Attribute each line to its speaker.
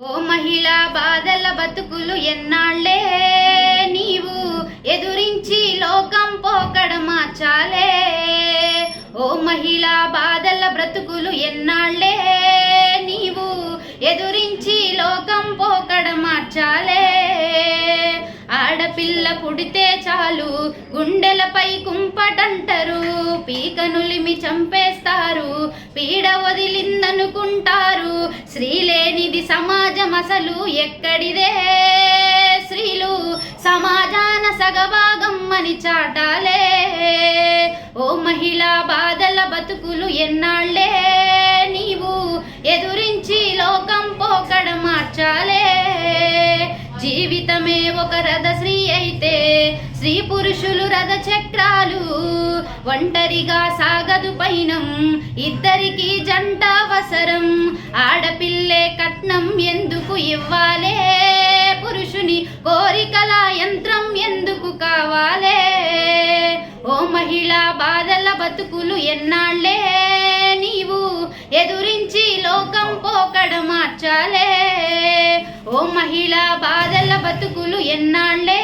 Speaker 1: ఓ మహిళా బాధల బతుకులు ఎన్నాళ్ళే నీవు ఎదురించి లోకం పోకడ మార్చాలే. ఓ మహిళా బాధల బ్రతుకులు ఎన్నాళ్ళే పిల్ల పుడితే చాలు గుండెలపై కుంపటంటారు పీకనులిమి చంపేస్తారు పీడ వదిలిందనుకుంటారు. స్త్రీ లేనిది సమాజం అసలు ఎక్కడిదే? స్త్రీలు సమాజాన సగభాగం అని చాటాలే. ఓ మహిళా బాధల బతుకులు ఎన్నాళ్ళే నీవు ఎదురి జీవితమే ఒక రథ శ్రీ అయితే స్త్రీ పురుషులు రథ చక్రాలు ఒంటరిగా సాగదు పైనం. ఇద్దరికి జంట అవసరం. ఆడపిల్లే కట్నం ఎందుకు ఇవ్వాలే? పురుషుని కోరికల యంత్రం ఎందుకు కావాలే? ఓ మహిళా బాధల బతుకులు ఎన్నాళ్ళే ఓ మహిళా బాధల బతుకులు ఎన్నాళ్ళే